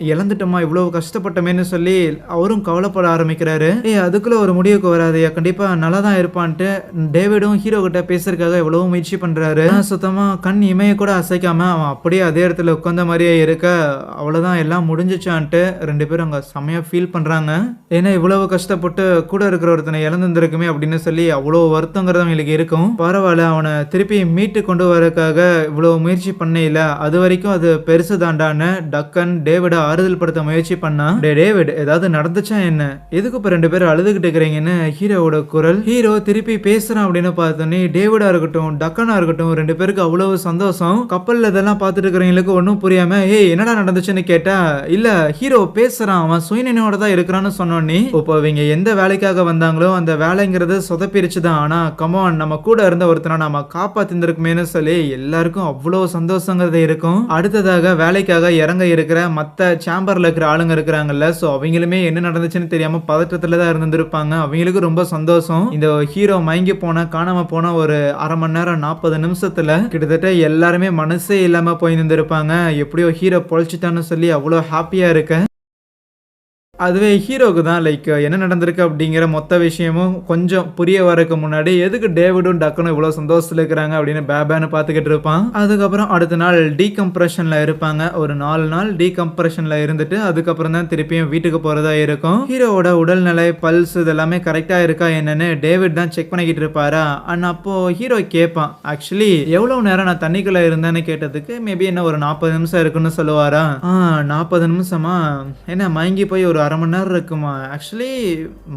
[SPEAKER 1] இழந்துட்டோமா இவ்வளோ கஷ்டப்பட்டமேன்னு சொல்லி அவரும் கவலைப்பட ஆரம்பிக்கிறாரு. ஏய் அதுக்குள்ளே ஒரு முடிவுக்கு வராதையா கண்டிப்பாக நல்லா தான் இருப்பான்ட்டு டேவிடும் ஹீரோ கிட்ட பேசுறதுக்காக எவ்வளோ முயற்சி பண்ணுறாரு சுத்தமாக கண் இமைய கூட அசைக்காம அவன் அப்படியே அதே இடத்துல உட்காந்த மாதிரியே இருக்க அவ்வளோதான் எல்லாம் முடிஞ்சிச்சான்ட்டு ரெண்டு பேரும் அங்கே செம்மையாக ஃபீல் பண்ணுறாங்க ஏன்னா இவ்வளவு கஷ்டப்பட்டு கூட இருக்கிற ஒருத்தனை இழந்துருக்குமே அப்படின்னு சொல்லி அவ்வளோ வருத்தங்கிறது அவங்களுக்கு இருக்கும். பரவாயில்ல அவனை திருப்பி மீட்டு கொண்டு வரதுக்காக இவ்வளோ முயற்சி பண்ணையில அது வரைக்கும் அது பெருசு தாண்டான்னு டக்கன் டேவிடா ஆறுதல் படுத்த முயற்சி பண்ணா? டே டேவிட் ஏதாவது நடந்துச்சா என்ன? எதுக்கு இப்ப ரெண்டு பேரும் அழுதுகிட்டு இருக்கிறீங்கன்னு ஹீரோவோட குரல்? ஹீரோ திருப்பி பேசுறான் அப்படின்னு பார்த்தோன்னே டேவிடா இருக்கட்டும் டக்கனா இருக்கட்டும் ரெண்டு பேருக்கு அவ்வளவு சந்தோஷம். கப்பல்ல இதெல்லாம் பார்த்துட்டு இருக்கிறவங்களுக்கு ஒன்றும் புரியாம ஏய் என்னடா நடந்துச்சுன்னு கேட்டா? இல்ல ஹீரோ பேசுறான் அவன் சுயநினைவோட தான் இருக்கிறான்னு சொன்னோன்னே. இப்போ இவங்க எந்த வேலைக்காக வந்தாங்களோ அந்த வேலைங்கிறது சொதப்பிருச்சு தான் ஆனா கமான் நம்ம கூட இருந்த ஒருத்தனை நம்ம காப்பாத்திருந்துருக்குமேனு சொல்லி எல்லாருக்கும் அவ்வளோ சந்தோஷங்கிறது இருக்கும். அடுத்ததாக வேலைக்காக இறங்க இருக்கிற மற்ற சேம்பரில் இருக்கிற ஆளுங்க இருக்கிறாங்கல்ல ஸோ அவங்களுமே என்ன நடந்துச்சுன்னு தெரியாமல் பதற்றத்தில் தான் இருந்திருப்பாங்க. அவங்களுக்கு ரொம்ப சந்தோஷம். இந்த ஹீரோ மயங்கி போன காணாம போன ஒரு அரை மணி நேரம் நாற்பது நிமிஷத்தில் கிட்டத்தட்ட எல்லாருமே மனசே இல்லாமல் போய் நின்றுருப்பாங்க. எப்படியோ ஹீரோ பொழைச்சிட்டான்னு சொல்லி அவ்வளோ ஹாப்பியாக இருக்கேன் அதுவே ஹீரோக்கு தான் லைக் என்ன நடந்திருக்கு அப்படிங்கிற மொத்த விஷயமும் கொஞ்சம் புரிய வரக்கு முன்னாடி எதுக்கு டேவிடும் டக்குன்னு இவ்வளோ சந்தோஷத்தில் இருக்கிறாங்க அப்படின்னு பேபேன்னு பார்த்துக்கிட்டு இருப்பான். அதுக்கப்புறம் அடுத்த நாள் டீகம்ப்ரெஷனில் இருப்பாங்க. ஒரு நாலு நாள் டீகம்ப்ரெஷனில் இருந்துட்டு அதுக்கப்புறம் தான் திருப்பியும் வீட்டுக்கு போகிறதா இருக்கும். ஹீரோவோட உடல்நிலை பல்ஸ் இதெல்லாமே கரெக்டாக இருக்கா என்னன்னு டேவிட் தான் செக் பண்ணிக்கிட்டு இருப்பாரா? அண்ட் அப்போது ஹீரோ கேட்பான் ஆக்சுவலி எவ்வளோ நேரம் நான் தண்ணிக்குள்ளே இருந்தேன்னு கேட்டதுக்கு மேபி என்ன ஒரு நாற்பது நிமிஷம் இருக்குன்னு சொல்லுவாரா? ஆ நாற்பது நிமிஷமா? என்ன மயங்கி போய் ஒரு அரை மணி நேரம் இருக்குமா? ஆக்சுவலி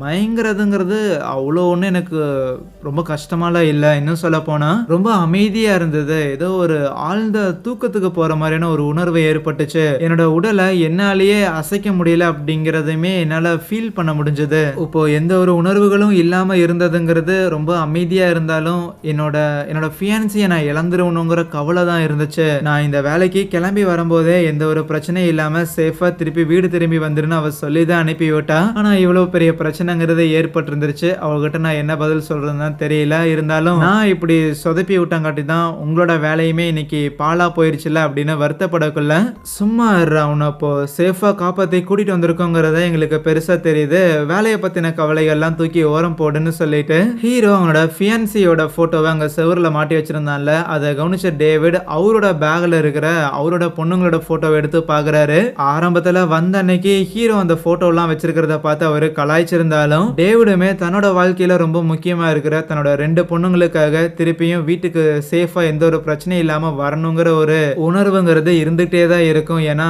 [SPEAKER 1] மயங்கிறதுங்கிறது அவ்வளோ ஒன்றும் எனக்கு ரொம்ப கஷ்டமாலாம் இல்லை. இன்னும் சொல்ல போனால் ரொம்ப அமைதியாக இருந்தது. ஏதோ ஒரு ஆழ்ந்த தூக்கத்துக்கு போகிற மாதிரியான ஒரு உணர்வு ஏற்பட்டுச்சு. என்னோட உடலை என்னாலேயே அசைக்க முடியல அப்படிங்கிறதையுமே என்னால் ஃபீல் பண்ண முடிஞ்சது. இப்போ எந்த ஒரு உணர்வுகளும் இல்லாமல் இருந்ததுங்கிறது ரொம்ப அமைதியாக இருந்தாலும் என்னோட என்னோட ஃபியான்சியை நான் இழந்துருவணுங்கிற கவலை தான் இருந்துச்சு. நான் இந்த வேலைக்கு கிளம்பி வரும்போதே எந்த ஒரு பிரச்சனையும் இல்லாமல் சேஃபாக திருப்பி வீடு திரும்பி வந்துருன்னு அவர் சொல்லி தான் அனுப்பி விட்டா. ஆனால் இவ்வளோ பெரிய பிரச்சனைங்கிறது ஏற்பட்டிருந்துருச்சு. அவகிட்ட நான் என்ன பதில் சொல்கிறதுன்னு தெரியல. இருந்தாலும் நான் இப்படி சொதப்பி விட்டாங்காட்டி தான் உங்களோட வேலையுமே இன்னைக்கு பாலா போயிருச்சுல அப்படின்னு வருத்தப்படக்குள்ள சும்மா அவனை உன்னை அப்போ சேஃபாக காப்பாற்றி கூட்டிகிட்டு வந்திருக்கோங்கிறத எங்களுக்கு பெருசாக தெரியுது. வேலையை பற்றின கவலைகள்லாம் தூக்கி ஓரம் போடுன்னு சொல்லிட்டு ஹீரோ அவனோட ஃபியான்சியோட ஃபோட்டோவை அங்கே செவரில் மாட்டி வச்சிருந்தான்ல. அதை கவனிச்ச டேவிட் அவரோட பேக்கில் இருக்கிற அவரோட பொண்ணுங்களோட ஃபோட்டோவை எடுத்து பார்க்குறாரு ஆரம்பத்தில் வந்த அன்னைக்கு ஹீரோ அந்த போட்டோலாம் வச்சிருக்கிறத பார்த்து அவர் கலாய்ச்சிருந்தாலும் டேவிடுமே தன்னோட வாழ்க்கையில் ரொம்ப முக்கியமாக இருக்கிற தன்னோட ரெண்டு பொண்ணுங்களுக்காக திருப்பியும் வீட்டுக்கு சேஃபாக எந்த ஒரு பிரச்சனையும் இல்லாமல் வரணுங்கிற ஒரு உணர்வுங்கிறது இருந்துகிட்டே தான் இருக்கும். ஏன்னா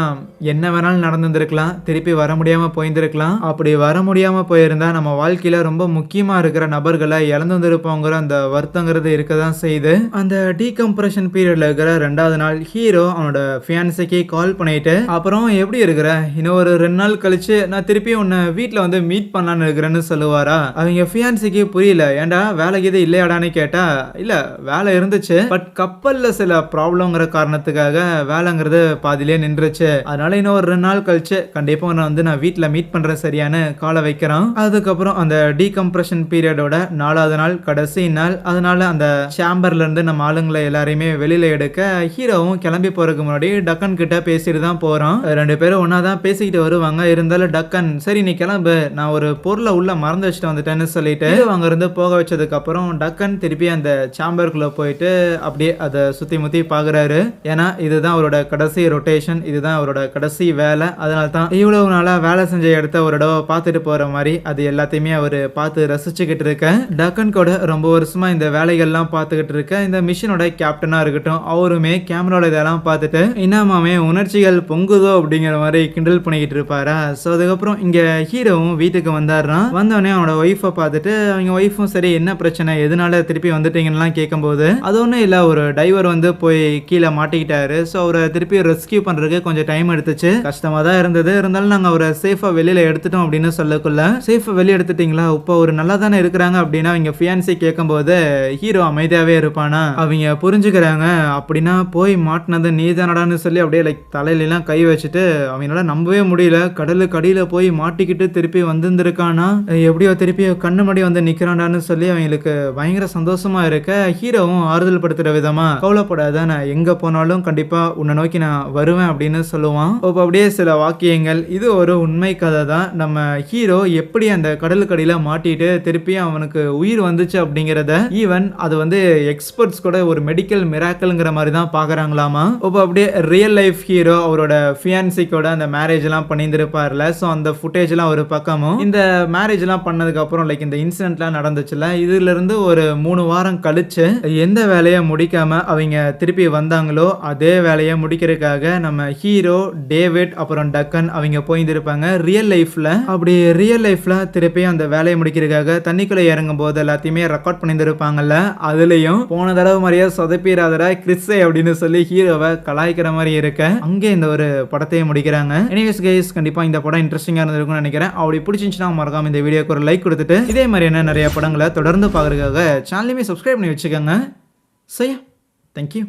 [SPEAKER 1] என்ன வேணாலும் நடந்திருந்திருக்கலாம் திருப்பி வர முடியாமல் போயிருந்திருக்கலாம். அப்படி வர முடியாமல் போயிருந்தா நம்ம வாழ்க்கையில் ரொம்ப முக்கியமாக இருக்கிற நபர்களை இழந்து வந்திருப்போங்கிற அந்த வருத்தங்கிறது இருக்க தான் செய்யுது. அந்த டீகம்ப்ரெஷன் பீரியட்ல இருக்கிற ரெண்டாவது நாள் ஹீரோ அவனோட ஃபியான்ஸைக்கு கால் பண்ணிட்டு அப்புறம் எப்படி இருக்கிற? இன்னும் ஒரு ரெண்டு நாள் கழிச்சு நான் திருப்பி உன்னை வீட்டில் வந்து மீட் பண்ணலான்னு இருக்கிறேன்னு சொல்லுவாரா? அவங்க ஃபியான்சிக்கு புரியல. ஏன்டா வேலைக்கு இது இல்லையாடான்னு கேட்டா இல்ல வேலை இருந்துச்சு. பட் கப்பல்ல சில ப்ராப்ளம்ங்கிற காரணத்துக்காக வேலைங்கிறது பாதிலே நின்றுச்சு. அதனால இன்னும் ஒரு ரெண்டு நாள் கழிச்சு கண்டிப்பா உன்னை வந்து நான் வீட்டில் மீட் பண்றேன் சரியான்னு காலை வைக்கிறான் அதுக்கப்புறம் அந்த டீகம்ப்ரெஷன் பீரியடோட நாலாவது நாள் கடைசி நாள் அதனால அந்த சேம்பர்ல இருந்து நம்ம ஆளுங்களை எல்லாரையுமே வெளியில எடுக்க ஹீரோவும் கிளம்பி போறதுக்கு முன்னாடி டக்கன் கிட்ட பேசிட்டு தான் போறான் ரெண்டு பேரும் ஒன்னா தான் பேசிக்கிட்டு வருவாங்க. இருந்தாலும் டக்கன். சரி நீ கிளம்பு. நான் ஒரு பொருளை உள்ள மறந்து வச்சுட்டு வந்துட்டேன்னு சொல்லிட்டு அங்க இருந்து போக வச்சதுக்கு அப்புறம் டக்கன் திருப்பி அந்த சாம்பருக்குள்ள போயிட்டு அப்படியே அதை சுத்தி முத்தி பாக்குறாரு. ஏன்னா இதுதான் அவரோட கடைசி ரொட்டேஷன் இதுதான் அவரோட கடைசி வேலை. அதனால தான் இவ்வளவு நாளா வேலை செஞ்ச இடத்த ஒரு தடவை பார்த்துட்டு போற மாதிரி அது எல்லாத்தையுமே அவர் பார்த்து ரசிச்சுக்கிட்டு இருக்க. டக்கன் கூட ரொம்ப வருஷமா இந்த வேலைகள்லாம் பார்த்துக்கிட்டு இருக்க. இந்த மிஷினோட கேப்டனா இருக்கட்டும் அவருமே கேமராவோட இதெல்லாம் பார்த்துட்டு என்னமாமே உணர்ச்சிகள் பொங்குதோ? அப்படிங்கிற மாதிரி கிண்டல் பண்ணிக்கிட்டு இருப்பாரா? ஸோ அதுக்கப்புறம் இங்கே ஹீரோவும் வீட்டுக்கு வந்தாடுறான் வந்தோடனே அவனோட ஒய்ஃபை பார்த்துட்டு அவங்க ஒய்ஃபும் சரி என்ன பிரச்சனை? எதனால திருப்பி வந்துட்டீங்கன்னா கேட்கும்போது அது ஒன்றும் இல்லை ஒரு டைவர் வந்து போய் கீழே மாட்டிக்கிட்டாரு. ஸோ அவரை திருப்பி ரெஸ்கியூ பண்ணுறதுக்கு கொஞ்சம் டைம் எடுத்துச்சு. கஷ்டமாக தான் இருந்தது. இருந்தாலும் நாங்கள் அவரை சேஃபாக வெளியில் எடுத்துட்டோம் அப்படின்னு சொல்லக்குள்ள சேஃபாக வெளியே எடுத்துட்டீங்களா? இப்போ ஒரு நல்லா தானே இருக்கிறாங்க அப்படின்னா அவங்க ஃபியான்சி கேட்கும்போது ஹீரோ அமைதியாகவே இருப்பானா? அவங்க புரிஞ்சுக்கிறாங்க. அப்படின்னா போய் மாட்டினது நீ தானடான்னு சொல்லி அப்படியே லைக் தலையிலலாம் கை வச்சுட்டு அவங்களால நம்பவே முடியல. கடலுக்கு அடியில் போய் மாட்டிக்கிட்டு திருப்பி வந்திருந்திருக்கானா? எப்படியோ திருப்பி கண்ணு மடி வந்து நிற்கிறாண்டான்னு சொல்லி அவங்களுக்கு பயங்கர சந்தோஷமா இருக்க ஹீரோவும் ஆறுதல் படுத்துற விதமா கவலைப்படாத நான் எங்க போனாலும் கண்டிப்பா உன்னை நோக்கி நான் வருவேன் அப்படின்னு சொல்லுவான். இப்போ அப்படியே சில வாக்கியங்கள் இது ஒரு உண்மை கதை தான். நம்ம ஹீரோ எப்படி அந்த கடலுக்கடியில் மாட்டிட்டு திருப்பி அவனுக்கு உயிர் வந்துச்சு அப்படிங்கிறத ஈவன் அது வந்து எக்ஸ்பர்ட்ஸ் கூட ஒரு மெடிக்கல் மிராக்கல்ங்கிற மாதிரி தான் பார்க்குறாங்களாமா இப்போ அப்படியே ரியல் லைஃப் ஹீரோ அவரோட ஃபியான்சிக்கோட அந்த மேரேஜ் எல்லாம் பண்ணியிருந்திருப்பார்ல. ஸோ அந்த ஃபுட்டேஜ்லாம் ஒரு பக்கமும் இந்த மேரேஜ்லாம் பண்ணதுக்கப்புறம் லைக் இந்த இன்சிடென்ட்லாம் நடந்துச்சுல இதுலேருந்து ஒரு மூணு வாரம் கழிச்சு எந்த வேலையை முடிக்காமல் அவங்க திருப்பி வந்தாங்களோ அதே வேலையை முடிக்கிறதுக்காக நம்ம ஹீரோ டேவிட் அப்புறம் டக்கன் அவங்க போயிருந்திருப்பாங்க. ரியல் லைஃப்பில் அப்படி ரியல் லைஃப்பில் திருப்பி அந்த வேலையை முடிக்கிறதுக்காக தண்ணிக்குள்ளே இறங்கும் போது எல்லாத்தையுமே ரெக்கார்ட் பண்ணியிருந்திருப்பாங்கல்ல? அதுலேயும் போன தடவை மாதிரியே சொதப்பிடாதடா கிறிஸ்ஸே அப்படின்னு சொல்லி ஹீரோவை கலாய்க்கிற மாதிரி இருக்க. அங்கே இந்த ஒரு படத்தையே முடிக்கிறாங்க. எனிவேஸ் கைஸ் கண்டிப்பாக இந்த படம் இன்ட்ரெஸ்டிங்காக இருந்திருக்கும்னு நினைக்கிறேன். அப்படி பிடிச்சிருந்துச்சுன்னா மறக்காம இந்த வீடியோக்கு ஒரு லைக் கொடுத்துட்டு இதே மாதிரி என்ன நிறைய படங்களை தொடர்ந்து பார்க்குறதுக்காக சேனலையுமே சப்ஸ்கிரைப் பண்ணி வச்சுக்கோங்க. சரியா தேங்க்யூ